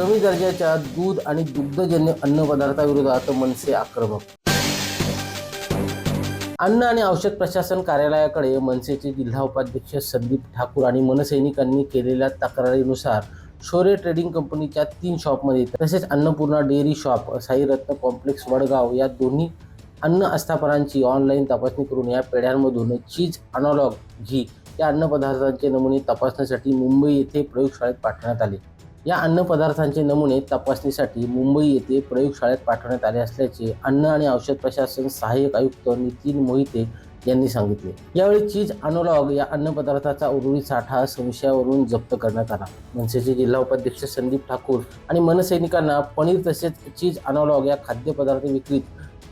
कमी दर्जाच्या दूध आणि दुग्धजन्य अन्नपदार्थाविरोधात मनसे आक्रमक. अन्न आणि औषध प्रशासन कार्यालयाकडे मनसेचे जिल्हा उपाध्यक्ष संदीप ठाकूर आणि मनसैनिकांनी केलेल्या तक्रारीनुसार शोरे ट्रेडिंग कंपनीच्या तीन शॉपमध्ये तसेच Annapurna dairy shop Sairatna complex Vadgaon या दोन्ही अन्न आस्थापनांची ऑनलाईन तपासणी करून या पेढ्यांमधून चीज अनॉलॉग घी या अन्नपदार्थांचे नमुने तपासण्यासाठी मुंबई येथे प्रयोगशाळेत पाठवण्यात आले. या अन्नपदार्थांचे नमुने तपासणीसाठी मुंबई येथे प्रयोगशाळेत पाठवण्यात आले असल्याचे अन्न आणि औषध प्रशासन सहाय्यक आयुक्त नितीन मोहिते यांनी सांगितले. यावेळी चीज अनोलॉग या अन्नपदार्थाचा उर्वरित साठा संशयावरून जप्त करण्यात आला. मनसेचे जिल्हा उपाध्यक्ष संदीप ठाकूर आणि मनसैनिकांना पनीर तसेच चीज अनोलॉग या खाद्यपदार्थ विक्रीत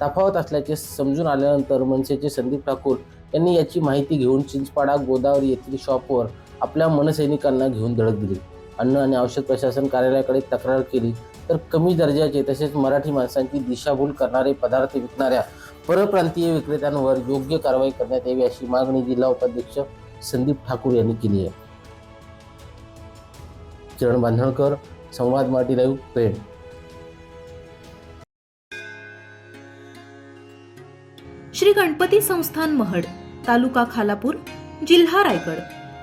तफावत असल्याचे समजून आल्यानंतर मनसेचे संदीप ठाकूर यांनी याची माहिती घेऊन चिंचपाडा गोदावरी येथील शॉपवर आपल्या मनसैनिकांना घेऊन धडक दिली. अन्न आणि औषध प्रशासन कार्यालयाकडे तक्रार केली तर कमी दर्जाचे तसेच मराठी माणसांची दिशाभूल करणारे पदार्थ विकणाऱ्या परप्रांतीय विक्रेत्यांवर योग्य कारवाई करण्यात यावी अशी मागणी जिल्हा उपाध्यक्ष संदीप ठाकूर यांनी केली आहे. किरण बांधणकर संवाद मराठी लाईव्ह पेण. श्री गणपती संस्थान महड तालुका खालापूर जिल्हा रायगड.